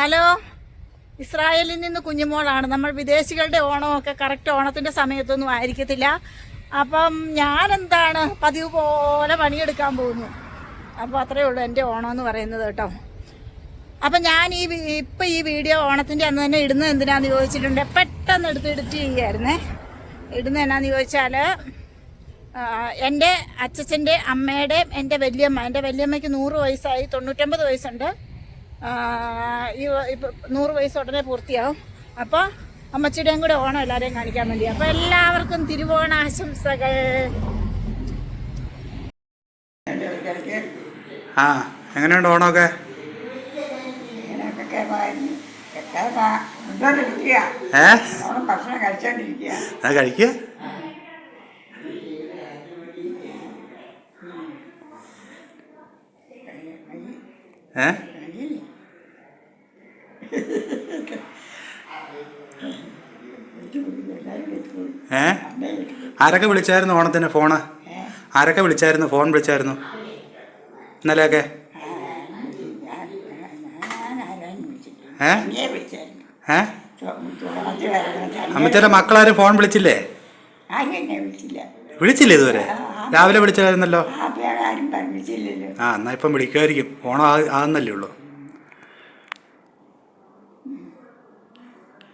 Hello. ഇസ്രായേലിൽ നിന്ന് കുഞ്ഞുമോളാണ്. നമ്മൾ വിദേശികളുടെ ഓണമൊക്കെ കറക്റ്റ് ഓണത്തിന്റെ സമയത്തൊന്നും ആയിരിക്കത്തില്ല. അപ്പം ഞാനെന്താണ് പതിവ് പോലെ പണിയെടുക്കാൻ പോകുന്നു. അപ്പോൾ അത്രയേ ഉള്ളൂ എന്റെ ഓണം എന്ന് പറയുന്നത് കേട്ടോ. അപ്പം ഞാൻ ഈ ഇപ്പം ഈ വീഡിയോ ഓണത്തിന്റെ അന്ന് തന്നെ ഇടുന്നത് എന്തിനാന്ന് ചോദിച്ചിട്ടുണ്ട്. പെട്ടെന്ന് എടുത്ത് എഡിറ്റ് ചെയ്യുമായിരുന്നേ ഇടുന്നത് എന്നാന്ന് ചോദിച്ചാൽ എന്റെ അച്ചച്ചന്റെ അമ്മയുടെയും എന്റെ വല്യമ്മ എന്റെ വല്യമ്മയ്ക്ക് നൂറ് വയസ്സായി തൊണ്ണൂറ്റൊമ്പത് വയസ്സുണ്ട്. ഈ ഇപ്പം നൂറ് വയസ്സ് ഉടനെ പൂർത്തിയാവും. അപ്പോൾ അമ്മച്ചിയുടെയും കൂടെ ഓണം എല്ലാവരെയും കാണിക്കാൻ വേണ്ടി. അപ്പോൾ എല്ലാവർക്കും തിരുവോണ ആശംസകൾ. ആ എങ്ങനെയുണ്ട് ഓണമൊക്കെ? ഏ? കഴിക്കുക. ഏ? ഏ? ആരൊക്കെ വിളിച്ചായിരുന്നു ഓണത്തിന് ഫോണ്? ആരൊക്കെ വിളിച്ചായിരുന്നു? ഫോൺ വിളിച്ചായിരുന്നു? ഇന്നലെയൊക്കെ? ഏ? ഏ? തുറച്ച് മക്കളാരും ഫോൺ വിളിച്ചില്ലേ? വിളിച്ചില്ല ഇതുവരെ? രാവിലെ വിളിച്ചായിരുന്നല്ലോ? ആ എന്നാ ഇപ്പം വിളിക്കുമായിരിക്കും. ഓണം ആകുന്നല്ലേ ഉള്ളൂ.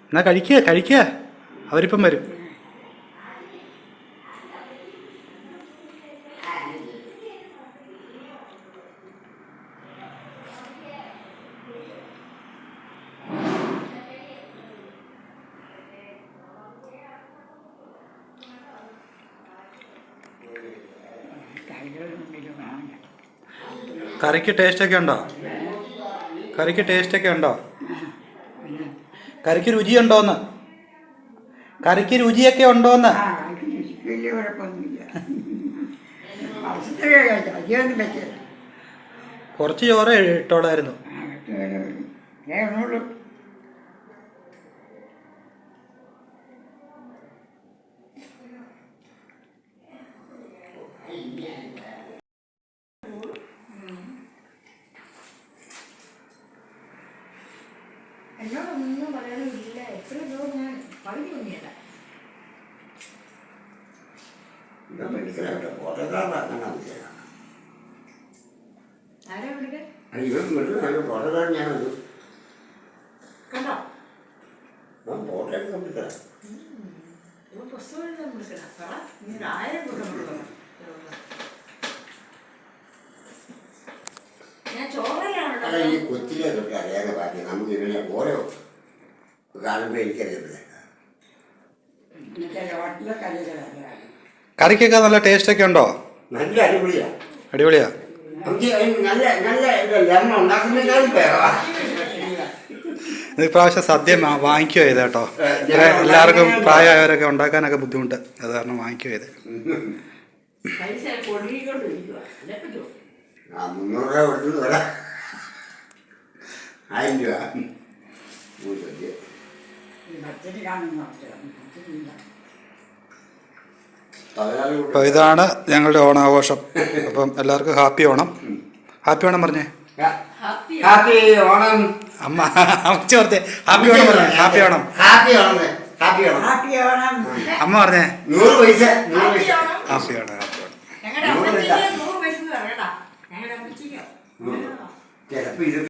എന്നാ കഴിക്കുക കഴിക്കുക അവരിപ്പം വരും. കറിക്ക് ടേസ്റ്റൊക്കെ ഉണ്ടോ? കറിക്ക് ടേസ്റ്റൊക്കെ ഉണ്ടോ? കറിക്ക് രുചിയുണ്ടോന്ന്? കറിക്ക് രുചിയൊക്കെ ഉണ്ടോന്ന്? വലിയ കുഴപ്പമൊന്നുമില്ല. പറ്റില്ല. കുറച്ച് ചോറ് ഇട്ടോളായിരുന്നു. ഞാൻ എന്നോടൊന്നും പറയാനില്ല. എത്ര ദിവസം ഞാൻ പറഞ്ഞു തന്നെയല്ല ആരാ വിളിക്കാൻ കണ്ടോ? ഇവ പുസ്തകം എഴുതാൻ വിളിക്കണം. പറ നീ ഒരു ആയിരം കൂട്ടം കൊടുക്കണം ഞാൻ ചോറല്ലാണ് ഈ കൊച്ചിലെ തൊട്ട് അറിയാതെ പാറ്റി നമുക്ക് ഇവനെ ഓരോ കറിക്കൊക്കെ നല്ല ടേസ്റ്റ് ഒക്കെ ഉണ്ടോ? നല്ല അടിപൊളിയാ. അടിപൊളിയാ. നല്ല നല്ല ഉണ്ടാക്കുന്നതിനേക്കാളും ഇപ്രാവശ്യം സദ്യ വാ- വാങ്ങിക്കുകയോ ചെയ്ത് കേട്ടോ. എല്ലാവർക്കും പ്രായമായവരൊക്കെ ഉണ്ടാക്കാനൊക്കെ ബുദ്ധിമുട്ട്. അത് കാരണം വാങ്ങിക്കുക ചെയ്ത്. മുന്നൂറ് രൂപ കൊടുത്തു വരാം ആയിരം രൂപ. അപ്പോൾ ഇതാണ് ഞങ്ങളുടെ ഓണാഘോഷം. അപ്പം എല്ലാവർക്കും ഹാപ്പി ഓണം. ഹാപ്പി ഓണം പറഞ്ഞേ. ഹാപ്പി ഓണം. അമ്മ അമ്മച്ചി പറഞ്ഞേ. ഹാപ്പി ഓണം പറഞ്ഞേ. Happy Onam. Happy Onam. Happy Onam. Happy Onam. അമ്മ പറഞ്ഞേ. നൂറ് പൈസ ഹാപ്പി ഓണം. ഹാപ്പി ഓണം ഞങ്ങളുടെ ചിലപ്പോൾ ഇത്